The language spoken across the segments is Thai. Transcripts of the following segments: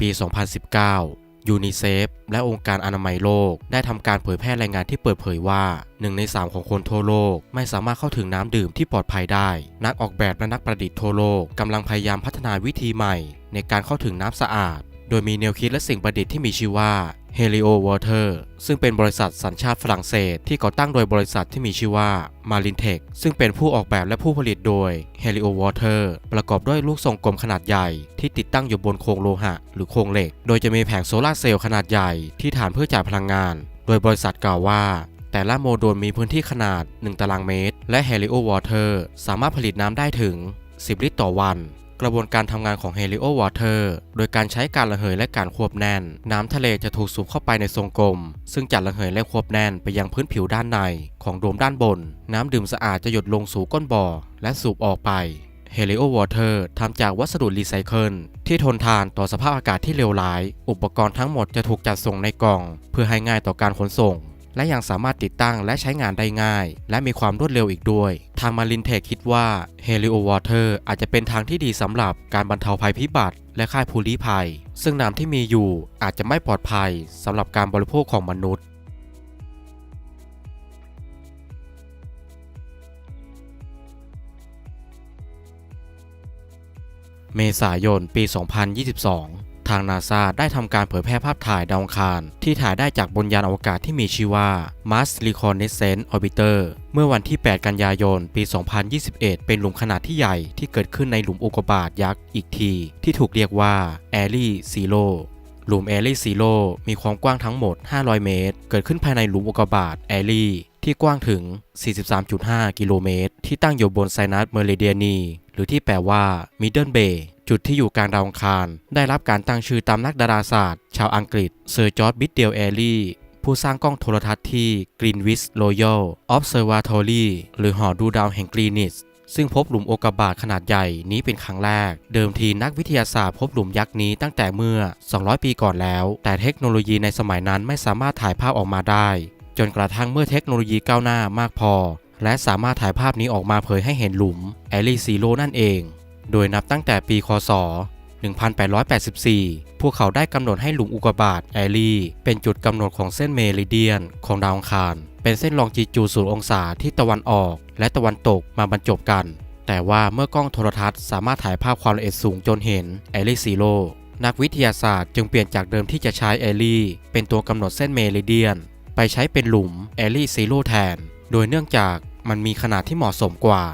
ปี 2019 ยูนิเซฟและองค์การอนามัยโลก ได้ทำการเผยแพร่รายงานที่เปิดเผยว่า 1 ใน 3 ของคนทั่วโลก ไม่สามารถเข้าถึงน้ำดื่มที่ปลอดภัยได้ นักออกแบบและนักประดิษฐ์ทั่วโลกกำลังพยายามพัฒนาวิธีใหม่ ในการเข้าถึงน้ำสะอาด โดยมีแนวคิดและสิ่งประดิษฐ์ที่มีชื่อว่า Helio Water ซึ่งเป็นบริษัทสัญชาติฝรั่งเศส ที่ก่อตั้งโดยบริษัทที่มีชื่อว่า Marintech ซึ่งเป็นผู้ออกแบบและผู้ผลิตโดย Helio Water ประกอบด้วยลูกทรงกลมขนาดใหญ่ ที่ติดตั้งอยู่บนโครงโลหะ หรือโครงเหล็ก โดยจะมีแผงโซลาร์เซลล์ขนาดใหญ่ที่ฐานเพื่อจ่ายพลังงาน โดยบริษัทกล่าวว่า แต่ละโมดูลมีพื้นที่ขนาด 1 ตารางเมตร และ Helio Water สามารถผลิตน้ำได้ถึง 10 ลิตรต่อวัน กระบวนการทำงานของ Helio Water โดยการใช้การระเหยและการควบแน่น น้ำทะเลจะถูกสูบเข้าไปในทรงกลม ซึ่งจะระเหยและควบแน่นไปยังพื้นผิวด้านใน ของโดมด้านบน น้ำดื่มสะอาดจะหยดลงสู่ก้นบ่อ และสูบออกไป Helio Water ทำจากวัสดุรีไซเคิลที่ทนทานต่อสภาพอากาศที่เลวร้าย อุปกรณ์ทั้งหมดจะถูกจัดส่งในกล่อง เพื่อให้ง่ายต่อการขนส่ง และยังสามารถติดตั้งและใช้งานได้ง่าย และมีความรวดเร็วอีกด้วย ทางมารินเทคคิดว่า Helio Water อาจจะเป็นทางที่ดีสำหรับการบรรเทาภัยพิบัติ และค่ายภูริภัย ซึ่งน้ำที่มีอยู่อาจจะไม่ปลอดภัยสำหรับการบริโภคของมนุษย์เมษายน ปี 2022 ทางนาซาได้ทำการเผยแพร่ภาพถ่ายดาวอังคาร ที่ถ่ายได้จากบนยานอวกาศที่มีชื่อว่า Mars Reconnaissance Orbiter เมื่อวันที่ 8 กันยายน ปี 2021 เป็นหลุมขนาดที่ใหญ่ที่เกิดขึ้นในหลุมอุกกาบาตยักษ์อีกที ที่ถูกเรียกว่า a r i Zero หลุม a r i Zero มีความกว้างทั้งหมด 500 เมตร เกิดขึ้นภายในหลุมอุกกาบาต a r i ที่กว้างถึง 43.5 กิโลเมตร ที่ตั้งอยู่บนไซนัสเมเรเดียนี หรือที่แปลว่า Middle Bay จุดที่อยู่กลางดาวอังคาร ได้รับการตั้งชื่อตามนักดาราศาสตร์ ชาวอังกฤษเซอร์จอร์จบิดเดลแอลี่ผู้สร้างกล้องโทรทัศน์ที่ Greenwich Royal Observatory หรือหอดูดาวแห่งกรีนิชซึ่งพบหลุมโอกาบาตขนาดใหญ่นี้เป็นครั้งแรก เดิมทีนักวิทยาศาสตร์พบหลุมยักษ์นี้ตั้งแต่เมื่อ 200 ปีก่อนแล้ว แต่เทคโนโลยีในสมัยนั้นไม่สามารถถ่ายภาพออกมาได้ จนกระทั่งเมื่อเทคโนโลยีก้าวหน้ามากพอ และสามารถถ่ายภาพนี้ออกมาเผยให้เห็นหลุมแอลลี่ซีโรนั่นเอง โดยนับตั้งแต่ปีคศ 1884 พวกเขาได้กำหนดให้หลุมอุกกาบาตแอลลี่เป็นจุดกำหนดของเส้นเมริเดียนของดาวอังคาร เป็นเส้นลองจีจูศูนย์องศาที่ตะวันออก และตะวันตกมาบรรจบกัน แต่ว่าเมื่อกล้องโทรทัศน์สามารถถ่ายภาพความละเอียดสูงจนเห็นแอลลี่ซีโรนักวิทยาศาสตร์จึงเปลี่ยนจากเดิมที่จะใช้แอลลี่เป็นตัวกำหนดเส้นเมริเดียน ไปใช้เป็นหลุมแอลลี่ซีโรแทน โดยเนื่องจากมันมีขนาดที่เหมาะสมกว่า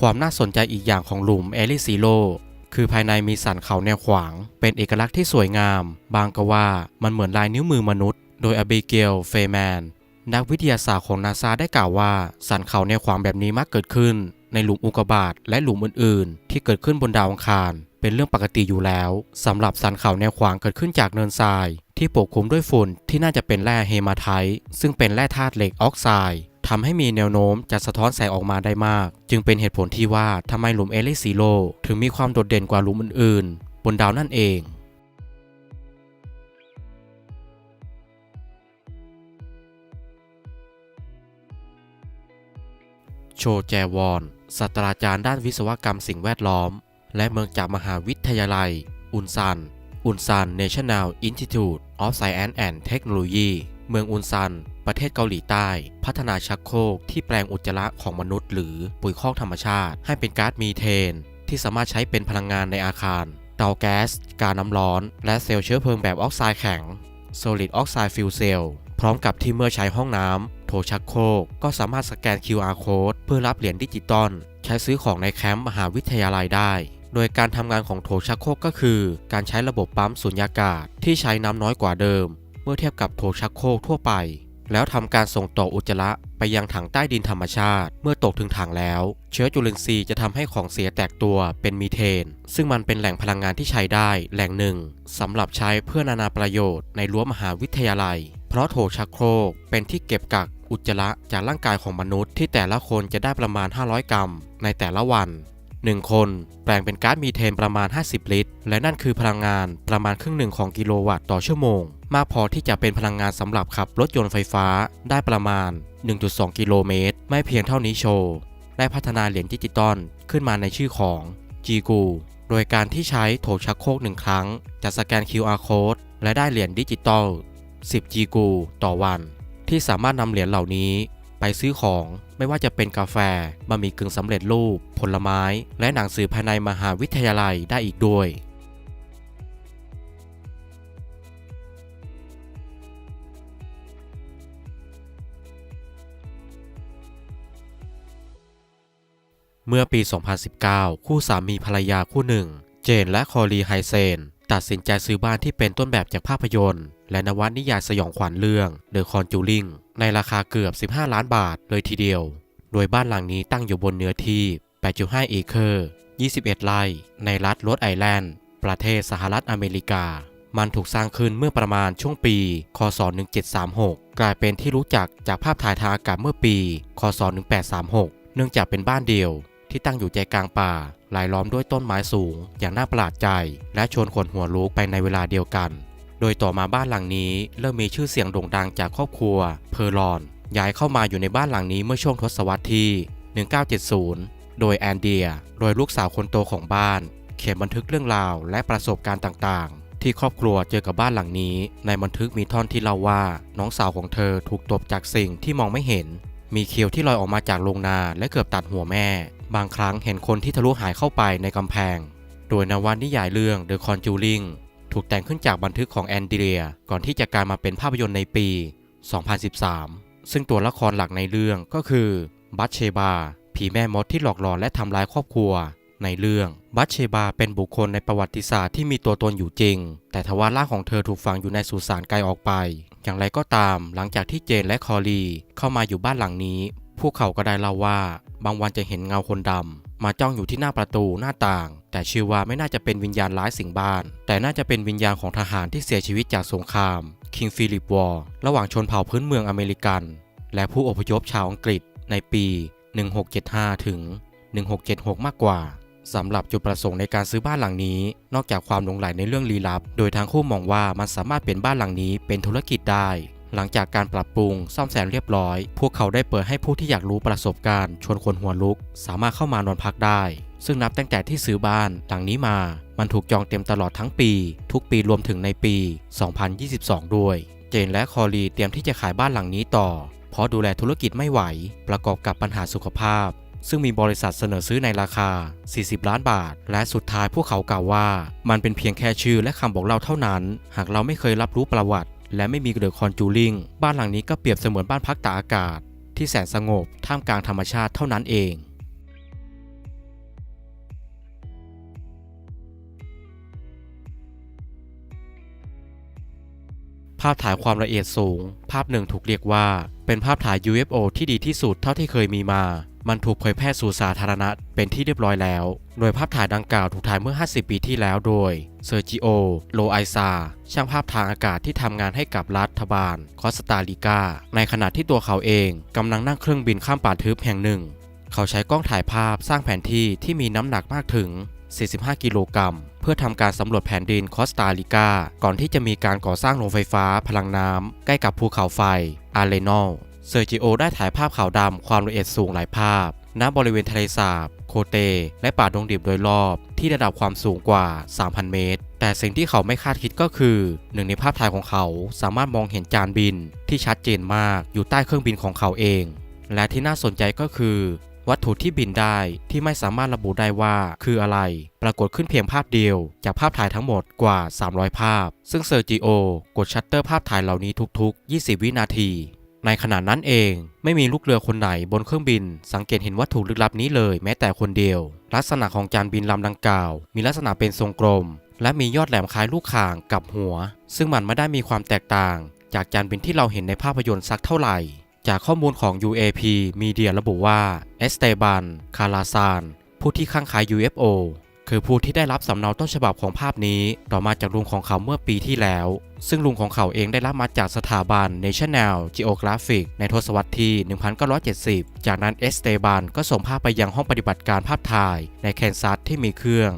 ความน่าสนใจอีกอย่างของหลุมแอลลี่ซีโรคือภายในมีสันเขาแนวขวาง เป็นเอกลักษณ์ที่สวยงาม บางก็ว่ามันเหมือนลายนิ้วมือมนุษย์ โดยอเบเกล เฟแมน นักวิทยาศาสตร์ของนาซาได้กล่าวว่า สันเขาแนวขวางแบบนี้มักเกิดขึ้น ในหลุมอุกกาบาตและหลุมอื่น ๆ ที่เกิดขึ้นบนดาวอังคาร เป็นเรื่องปกติอยู่แล้วสำหรับสันเขาแนวขวางเกิดขึ้นจากเนินทราย ที่ปกคลุมด้วยฝุ่นที่น่าจะเป็นแร่เฮมาไทต์ซึ่งเป็นแร่ธาตุเหล็กออกไซด์ ทำให้มีแนวโน้มจะสะท้อนแสงออกมาได้มาก จึงเป็นเหตุผลที่ว่าทำไมหลุมเอลิซีโลถึงมีความโดดเด่นกว่าหลุมอื่นๆ บนดาวนั่นเองโชแจวอนศาสตราจารย์ด้านวิศวกรรมสิ่งแวดล้อม และเมืองจากมหาวิทยาลัย อุนซัน อุนซัน National Institute of Science and Technology เเมืองอุนซัน ประเทศเกาหลีใต้ พัฒนาชักโครกที่แปลงอุจจาระของมนุษย์ หรือปุ๋ยคอกธรรมชาติ ให้เป็นก๊าซมีเทน ที่สามารถใช้เป็นพลังงานในอาคาร เตาแก๊ส การน้ำร้อน และเซลล์เชื้อเพลิงแบบออกไซด์แข็ง Solid Oxide Fuel Cell พร้อมกับที่เมื่อใช้ห้องน้ำโถชักโครกก็สามารถสแกน QR Code เพื่อรับเหรียญดิจิตอลใช้ซื้อของในแคมป์มหาวิทยาลัยได้โดยการทำงานของโถชักโครกก็คือ การใช้ระบบปั๊มสุญญากาศที่ใช้น้ำน้อยกว่าเดิม เมื่อเทียบกับโถชักโครกทั่วไป แล้วทำการส่งต่ออุจจาระไปยังถังใต้ดินธรรมชาติ เมื่อตกถึงถังแล้ว เชื้อจุลินทรีย์จะทำให้ของเสียแตกตัวเป็นมีเทน ซึ่งมันเป็นแหล่งพลังงานที่ใช้ได้แหล่งหนึ่งสำหรับใช้เพื่อนานาประโยชน์ในรั้วมหาวิทยาลัย เพราะโถชักโครกเป็นที่เก็บกักอุจจาระจากร่างกายของมนุษย์ที่แต่ละคนจะได้ประมาณ 500 กรัม ในแต่ละวัน 1 คน แปลงเป็นก๊าซมีเทนประมาณ 50 ลิตร และนั่นคือพลังงานประมาณครึ่งหนึ่งของกิโลวัตต์ต่อชั่วโมง มากพอที่จะเป็นพลังงานสำหรับขับรถยนต์ไฟฟ้าได้ประมาณ 1.2 กิโลเมตร ไม่เพียงเท่านี้โชว์ได้พัฒนาเหรียญดิจิตอลขึ้นมาในชื่อของจีกูโดยการที่ใช้โถชักโครกหนึ่งครั้ง จะสแกน QR code และได้เหรียญดิจิตอล10 g กูต่อวัน ที่สามารถนำเหรียญเหล่านี้ ไปซื้อของไม่ว่าจะเป็นกาแฟบะหมี่กึ่งสำเร็จรูป ผลไม้ และหนังสือภายในมหาวิทยาลัยได้อีกด้วยเมื่อปี 2019 คู่สามีภรรยาคู่หนึ่ง เจนและคอรีไฮเซน ตัดสินใจซื้อบ้านที่เป็นต้นแบบจากภาพยนตร์ และนวนิยายสยองขวัญเรื่อง The Conjuring ในราคาเกือบ 15 ล้านบาทเลยทีเดียว โดยบ้านหลังนี้ตั้งอยู่บนเนื้อที่ 8.5 เอเคอร์ 21 ไร่ ในรัฐโรดไอแลนด์ ประเทศสหรัฐอเมริกา มันถูกสร้างขึ้นเมื่อประมาณช่วงปี คศ 1736 กลายเป็นที่รู้จักจากภาพถ่ายทางอากาศเมื่อปี คศ 1836 เนื่องจากเป็นบ้านเดียวที่ตั้งอยู่ใจกลางป่ารายล้อมด้วยต้นไม้สูง อย่างน่าประหลาดใจ และชวนขนหัวลุกไปในเวลาเดียวกัน ดยต่อมาบ้านหลังนี้เริ่มมีชื่อเสียงโด่งดังจากครอบครัว เพอร์ลอน ย้ายเข้ามาอยู่ในบ้านหลังนี้เมื่อช่วงทศวรรษที่ 1970 โดยแอนเดียโดยลูกสาวคนโตของบ้าน เขียนบันทึกเรื่องราวและประสบการณ์ต่างๆ ที่ครอบครัวเจอกับบ้านหลังนี้ ในบันทึกมีท่อนที่เล่าว่า น้องสาวของเธอถูกตบจากสิ่งที่มองไม่เห็น มีเคียวที่ลอยออกมาจากโรงนาและเกือบตัดหัวแม่ บางครั้งเห็นคนที่ทะลุหายเข้าไปในกำแพง โดยนวนิยายเรื่อง The Conjuring ถูกแต่งขึ้นจากบันทึกของแอนเดรีย ก่อนที่จะกลายมาเป็นภาพยนตร์ในปี 2013 ซึ่งตัวละครหลักในเรื่องก็คือบัตเชบา ผีแม่มดที่หลอกหลอนและทำร้ายครอบครัว ในเรื่องบัตเชบาเป็นบุคคลในประวัติศาสตร์ที่มีตัวตนอยู่จริง แต่ทว่าร่างของเธอถูกฝังอยู่ในสุสานไกลออกไป อย่างไรก็ตาม หลังจากที่เจนและคอรีเข้ามาอยู่บ้านหลังนี้ พวกเขาก็ได้เล่าว่า บางวันจะเห็นเงาคนดำ มาจ้องอยู่ที่หน้าประตูหน้าต่าง แต่เชื่อว่าไม่น่าจะเป็นวิญญาณร้ายสิงบ้าน แต่น่าจะเป็นวิญญาณของทหารที่เสียชีวิตจากสงครามคิงฟิลิปวอร์ระหว่างชนเผ่าพื้นเมืองอเมริกัน และผู้อพยพชาวอังกฤษในปี 1675 ถึง 1676 มากกว่าสำหรับจุดประสงค์ในการซื้อบ้านหลังนี้ นอกจากความหลงไหลในเรื่องลี้ลับ โดยทั้งคู่มองว่ามันสามารถเป็นบ้านหลังนี้เป็นธุรกิจได้ หลังจากการปรับปรุงซ่อมแซมเรียบร้อย พวกเขาได้เปิดให้ผู้ที่อยากรู้ประสบการณ์ชวนคนหัวลุก สามารถเข้ามานอนพักได้ ซึ่งนับตั้งแต่ที่ซื้อบ้านหลังนี้มา มันถูกจองเต็มตลอดทั้งปี ทุกปีรวมถึงในปี 2022 ด้วย เจนและคอรีเตรียมที่จะขายบ้านหลังนี้ต่อ เพราะดูแลธุรกิจไม่ไหว ประกอบกับปัญหาสุขภาพ ซึ่งมีบริษัทเสนอซื้อในราคา 40 ล้านบาท และสุดท้ายพวกเขากล่าวว่า มันเป็นเพียงแค่ชื่อและคำบอกเล่าเท่านั้น หากเราไม่เคยรับรู้ประวัติ และไม่มีเดอะคอนจูริงบ้านหลังนี้ก็เปรียบเสมือนบ้านพักตากอากาศ ที่แสนสงบท่ามกลางธรรมชาติเท่านั้นเอง ภาพถ่ายความละเอียดสูง ภาพหนึ่งถูกเรียกว่า เป็นภาพถ่าย UFO ที่ดีที่สุดเท่าที่เคยมีมา มันถูกเผยแพร่สู่สาธารณะเป็นที่เรียบร้อยแล้ว โดยภาพถ่ายดังกล่าวถูกถ่ายเมื่อ 50 ปีที่แล้วโดยเซอร์จิโอ โลไอซา ช่างภาพทางอากาศที่ทำงานให้กับรัฐบาลคอสตาริกา ในขณะที่ตัวเขาเองกำลังนั่งเครื่องบินข้ามป่าทึบแห่งหนึ่ง เขาใช้กล้องถ่ายภาพสร้างแผนที่ที่มีน้ำหนักมากถึง 45 กิโลกรัม เพื่อทำการสำรวจแผ่นดินคอสตาริกา ก่อนที่จะมีการก่อสร้างโรงไฟฟ้าพลังน้ำใกล้กับภูเขาไฟอาร์เรนอลเซอร์จิโอได้ถ่ายภาพขาวดำความละเอียดสูงหลายภาพณบริเวณทะเลสาบ โคเต และป่าดงดิบโดยรอบ ที่ระดับความสูงกว่า 3,000 เมตร แต่สิ่งที่เขาไม่คาดคิดก็คือ หนึ่งในภาพถ่ายของเขาสามารถมองเห็นจานบินที่ชัดเจนมากอยู่ใต้เครื่องบินของเขาเอง และที่น่าสนใจก็คือ วัตถุที่บินได้ที่ไม่สามารถระบุได้ว่าคืออะไร ปรากฏขึ้นเพียงภาพเดียว จากภาพถ่ายทั้งหมดกว่า 300 ภาพ ซึ่งเซอร์จิโอกดชัตเตอร์ภาพถ่ายเหล่านี้ทุกๆ 20 วินาที ในขณะนั้นเองไม่มีลูกเรือคนไหนบนเครื่องบิน สังเกตเห็นวัตถุลึกลับนี้เลยแม้แต่คนเดียว ลักษณะของจานบินลำดังกล่าว มีลักษณะเป็นทรงกลม และมียอดแหลมคล้ายลูกข่างกับหัว ซึ่งมันไม่ได้มีความแตกต่าง จากจานบินที่เราเห็นในภาพยนตร์สักเท่าไหร่ จากข้อมูลของ UAP Media ระบุว่าเอสเตบัน คาราซาน ผู้ที่ข้างขาย UFO คือผู้ที่ได้รับสำเนาต้นฉบับของภาพนี้ ต่อมาจากลุงของเขาเมื่อปีที่แล้ว ซึ่งลุงของเขาเองได้รับมาจากสถาบัน National Geographic ในทศวรรษที่ 1970 จากนั้นเอสเตบันก็ส่งภาพไปยังห้องปฏิบัติการภาพถ่ายในแคนซัสที่มีเครื่อง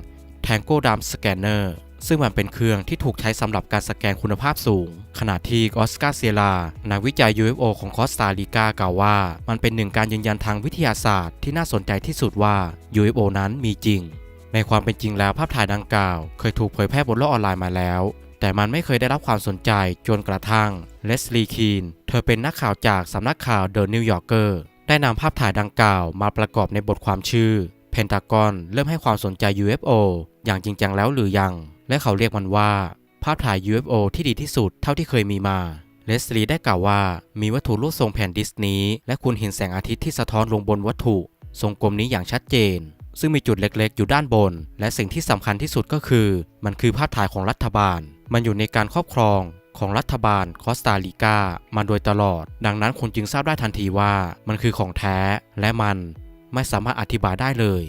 Tango Dam Scanner ซึ่งมันเป็นเครื่องที่ถูกใช้สำหรับการสแกนคุณภาพสูง ขณะที่ออสการ์เซียลา นักวิจัย UFO ของคอสตาริกากล่าวว่า มันเป็นหนึ่งการยืนยันทางวิทยาศาสตร์ที่น่าสนใจที่สุดว่า UFO นั้นมีจริง ในความเป็นจริงแล้วภาพถ่ายดังกล่าว เคยถูกเผยแพร่บนโลกออนไลน์มาแล้ว แต่มันไม่เคยได้รับความสนใจจนกระทั่งเลสลีคีนเธอเป็นนักข่าวจากสำนักข่าว The New Yorker ได้นำภาพถ่ายดังกล่าวมาประกอบในบทความชื่อเพนทากอนเริ่มให้ความสนใจ UFO อย่างจริงจังแล้วหรือยัง และเขาเรียกมันว่า ภาพถ่าย UFO ที่ดีที่สุดเท่าที่เคยมีมาเลสลีย์ได้กล่าวว่ามีวัตถุรูปทรงแผ่นดิสนี้ และคุณเห็นแสงอาทิตย์ที่สะท้อนลงบนวัตถุ ทรงกลมนี้อย่างชัดเจน ซึ่งมีจุดเล็กๆ อยู่ด้านบน และสิ่งที่สำคัญที่สุดก็คือ มันคือภาพถ่ายของรัฐบาล มันอยู่ในการครอบครองของรัฐบาลคอสตาริกามาโดยตลอด ดังนั้นคุณจึงทราบได้ทันทีว่ามันคือของแท้และมันไม่สามารถอธิบายได้เลย